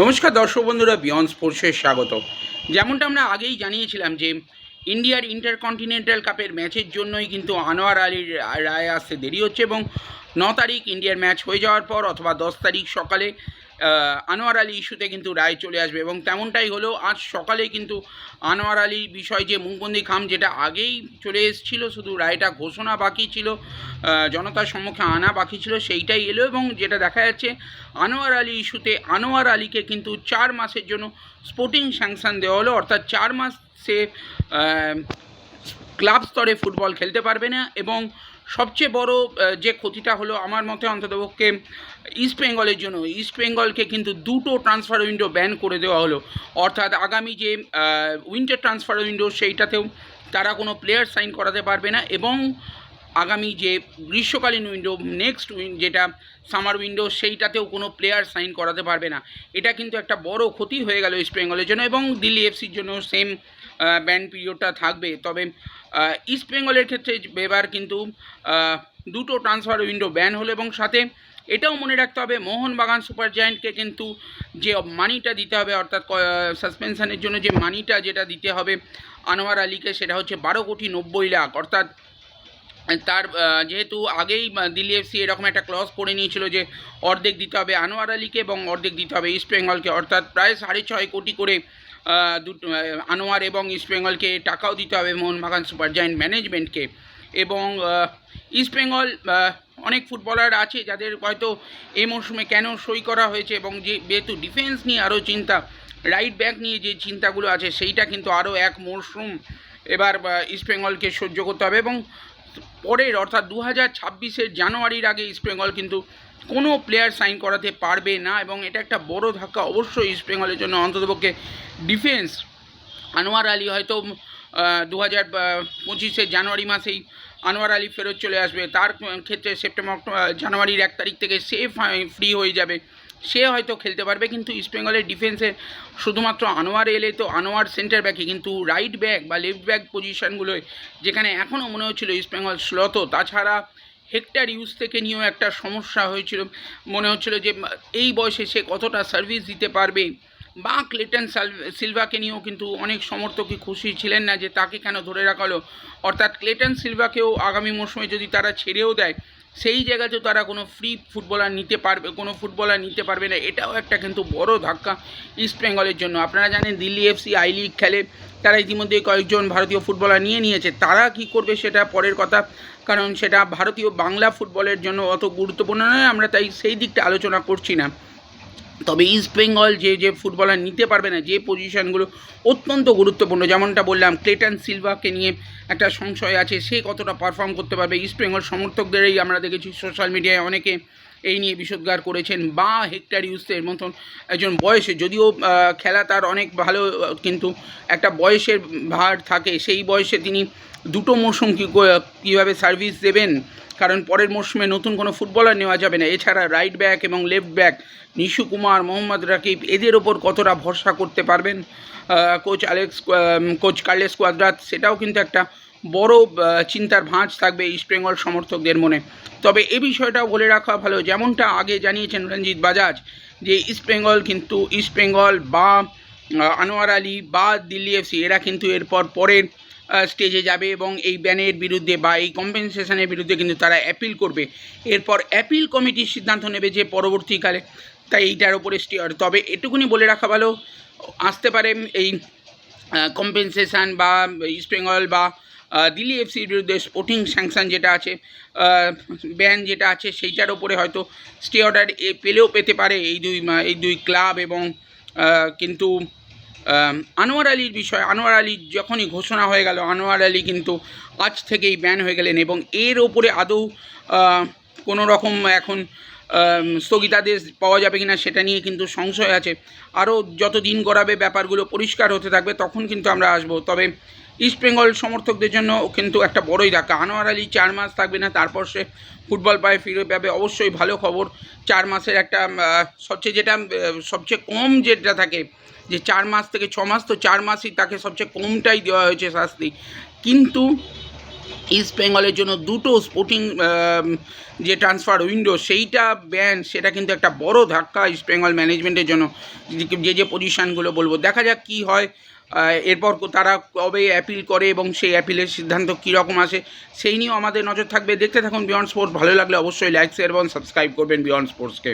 নমস্কার দর্শক বন্ধুরা বিয়ন্ড স্পোর্টসের স্বাগত। যেমনটা আমরা আগেই জানিয়েছিলাম যে, ইন্ডিয়ার ইন্টারকন্টিনেন্টাল কাপের ম্যাচের জন্যই কিন্তু আনোয়ার আলীর রায় আসতে দেরি হচ্ছে এবং ন তারিখ ইন্ডিয়ার ম্যাচ হয়ে যাওয়ার পর অথবা দশ তারিখ সকালে আনোয়ার আলী ইস্যুতে কিন্তু রায় চলে আসবে এবং তেমনটাই হলো আজ সকালে কিন্তু আনোয়ার আলী বিষয় যে মুখবন্দি খাম যেটা আগেই চলে এসেছিল, শুধু রায়টা ঘোষণা বাকি ছিল জনতার সম্মুখে আনা বাকি ছিল, সেইটাই এলো এবং যেটা দেখা যাচ্ছে আনোয়ার আলী ইস্যুতে আনোয়ার আলীকে কিন্তু চার মাসের জন্য স্পোর্টিং স্যাংশন দেওয়া হলো, অর্থাৎ চার মাস সে ক্লাব স্তরে ফুটবল খেলতে পারবে না এবং সবচেয়ে বড় যে ক্ষতিটা হলো আমার মতে অন্ততপক্ষে ইস্ট বেঙ্গলের জন্য। ইস্ট বেঙ্গলকে কিন্তু দুটো ট্রান্সফার উইন্ডো ব্যান করে দেওয়া হলো। অর্থাৎ আগামী যে উইন্টার ট্রান্সফার উইন্ডো সেইটাতেও তারা কোনো প্লেয়ার সাইন করাতে পারবে না এবং আগামী যে গ্রীষ্মকালীন উইন্ডো নেক্সট যেটা সামার উইন্ডো সেইটাতেও কোনো প্লেয়ার সাইন করাতে পারবে না। এটা কিন্তু একটা বড় ক্ষতি হয়ে গেল ইস্ট বেঙ্গলের জন্য এবং দিল্লি এফসির জন্য সেম ব্যান পিরিয়ডটা থাকবে। তবে ইস্ট বেঙ্গলের ক্ষেত্রে এবার কিন্তু দুটো ট্রান্সফার উইন্ডো ব্যান হলো এবং সাথে এটাও মনে রাখতে হবে, মোহনবাগান সুপার জায়েন্টকে কিন্তু যে মানিটা দিতে হবে, অর্থাৎ সাসপেনশনের জন্য যে মানিটা যেটা দিতে হবে, আনোয়ার আলীকে, সেটা হচ্ছে বারো কোটি নব্বই লাখ। অর্থাৎ তার যেহেতু আগেই দিল্লি এফসি এরকম একটা ক্লজ করে নিয়েছিল যে অর্ধেক দিতে হবে আনোয়ার আলীকে এবং অর্ধেক দিতে হবে ইস্ট বেঙ্গলকে অর্থাৎ প্রায় সাড়ে ছয় কোটি করে দুটো আনোয়ার এবং ইস্ট বেঙ্গলকে টাকাও দিতে হবে মোহনবাগান সুপার জায়েন্ট ম্যানেজমেন্টকে এবং ইস্ট বেঙ্গল অনেক ফুটবলার আছে যাদের হয়তো এই মরশুমে কেন সই করা হয়েছে এবং যে যেহেতু ডিফেন্স নিয়ে আরও চিন্তা রাইট ব্যাক নিয়ে যে চিন্তাগুলো আছে সেইটা কিন্তু আরও এক মরশুম এবার আহ, ইস্ট বেঙ্গলকে সহ্য করতে হবে এবং পরের অর্থাৎ দু হাজার ছাব্বিশের জানুয়ারির আগে ইস্টবেঙ্গল কিন্তু কোনো প্লেয়ার সাইন করাতে পারবে না এবং এটা একটা বড় ধাক্কা অবশ্যই ইস্টবেঙ্গলের জন্য অন্ততপক্ষে ডিফেন্স আনোয়ার আলী হয়তো দু হাজার পঁচিশের জানুয়ারি মাসেই আনোয়ার আলী ফেরত চলে আসবে। তার ক্ষেত্রে সেপ্টেম্বর জানুয়ারির এক তারিখ থেকে সে ফ্রি হয়ে যাবে। সে হয়তো খেলতে পারবে, কিন্তু ইস্টবেঙ্গলের ডিফেন্সে শুধুমাত্র আনোয়ার এলে তো আনোয়ার সেন্টার ব্যাকে কিন্তু রাইট ব্যাক বা লেফট ব্যাক পজিশনগুলোয় যেখানে এখনও মনে হচ্ছিল ইস্টবেঙ্গল শ্লথ তাছাড়া হেক্টার ইউজ থেকে নিয়েও একটা সমস্যা হয়েছিল। মনে হচ্ছিল যে এই বয়সে সে কতটা সার্ভিস দিতে পারবে? বা ক্লেটন সাল- সিলভাকে নিয়েও কিন্তু অনেক সমর্থকই খুশি ছিলেন না যে তাকে কেন ধরে রাখা হলো। অর্থাৎ ক্লেটন সিলভাকেও আগামী মৌসুমে যদি তারা ছেড়েও দেয় সেই জায়গাতেও তারা কোনো ফ্রি ফুটবলার নিতে পারবে, কোনো ফুটবলার নিতে পারবে না, এটাও একটা কিন্তু বড় ধাক্কা ইস্ট বেঙ্গলের জন্য। আপনারা জানেন দিল্লি এফসি আই লিগ খেলে তারা ইতিমধ্যে কয়েকজন ভারতীয় ফুটবলার নিয়ে নিয়েছে। তারা কি করবে সেটা পরের কথা, কারণ সেটা ভারতীয় বাংলা ফুটবলের জন্য অত গুরুত্বপূর্ণ নয়, আমরা তাই সেই দিকটা আলোচনা করছি না। তবে ইস্ট বেঙ্গল যে যে ফুটবলার নিতে পারবে না, যে পজিশনগুলো অত্যন্ত গুরুত্বপূর্ণ, যেমনটা বললাম ক্লেটন সিলভাকে নিয়ে একটা সংশয় আছে, সে কতটা পারফর্ম করতে পারবে? ইস্ট বেঙ্গল সমর্থকদেরই আমরা দেখেছি সোশ্যাল মিডিয়ায় অনেকে এই নিয়ে বিষোদ্গার করেছেন। বা হেক্টার ইউসের মতন একজন বয়সে, যদিও খেলা তার অনেক ভালো, কিন্তু একটা বয়সের ভার থাকে, সেই বয়সে তিনি দুটো মৌসুম কী কীভাবে সার্ভিস দেবেন? কারণ পরের মরশুমে নতুন কোনো ফুটবলার নেওয়া যাবে না। এছাড়া রাইট ব্যাক এবং লেফট ব্যাক নিশু কুমার, মোহাম্মদ রাকিব, এদের ওপর কতটা ভরসা করতে পারবেন? Coach Alex coach Carles Cuadrat সেটাও কিন্তু একটা বড় চিন্তার ভাঁজ থাকবে ইস্টবেঙ্গল সমর্থকদের মনে। তবে এ বিষয়টাও বলে রাখা ভালো। যেমনটা আগে জানিয়েছেন রঞ্জিত বাজাজ, যে ইস্টবেঙ্গল কিন্তু ইস্টবেঙ্গল বা আনোয়ার আলী বা দিল্লি এফসি এরা কিন্তু এরপর পরের স্টেজে যাবে এবং এই ব্যানের বিরুদ্ধে বা এই কম্পেনসেশনের বিরুদ্ধে কিন্তু তারা অ্যাপিল করবে। এরপর অ্যাপিল কমিটির সিদ্ধান্ত নেবে যে পরবর্তীকালে তাই এইটার ওপরে তবে এটুকুনি বলে রাখা ভালো, আসতে পারে এই কম্পেনসেশন বা ইস্টবেঙ্গল বা দিল্লি এফসির বিরুদ্ধে স্পোর্টিং স্যাংশন যেটা আছে ব্যান যেটা আছে সেইটার ওপরে হয়তো স্টে অর্ডার পেলেও পেতে পারে এই দুই এই দুই ক্লাব এবং কিন্তু আনোয়ার আলীর বিষয়, আনোয়ার আলী যখনই ঘোষণা হয়ে গেল, আনোয়ার আলী কিন্তু আজ থেকেই ব্যান হয়ে গেলেন এবং এর ওপরে আদৌ কোনো রকম এখন স্থগিতাদেশ পাওয়া যাবে কিনা সেটা নিয়ে কিন্তু সংশয় আছে। আরও যত দিন গড়াবে ব্যাপারগুলো পরিষ্কার হতে থাকবে, তখন কিন্তু আমরা আসব। তবে ইস্টবেঙ্গল সমর্থকদের জন্য কিন্তু একটা বড়ই ধাক্কা। আনোয়ার আলী চার মাস থাকবে না, তারপর সে ফুটবল পায়ে ফিরে পাবে অবশ্যই ভালো খবর, চার মাসের একটা সবচেয়ে যেটা সবচেয়ে কম যেটা থাকে, যে চার মাস থেকে ছ মাস তো চার মাসই তাকে সবচেয়ে কমটাই দেওয়া হয়েছে শাস্তি। কিন্তু ইস্ট বেঙ্গলের জন্য দুটো স্পোর্টিং যে ট্রান্সফার উইন্ডো, সেইটা ব্যান, সেটা কিন্তু একটা বড় ধাক্কা ইস্ট বেঙ্গল ম্যানেজমেন্টের জন্য। যে- যে পজিশানগুলো বলব। দেখা যাক কী হয়। এরপর তারা কবে অ্যাপিল করে এবং সেই অ্যাপিলের সিদ্ধান্ত কীরকম আসে সেই নিয়েও আমাদের নজর থাকবে। দেখতে থাকুন বিয়ন্ড স্পোর্টস ভালো লাগলে অবশ্যই লাইক শেয়ার এবং সাবস্ক্রাইব করবেন বিয়ন্ড স্পোর্টসকে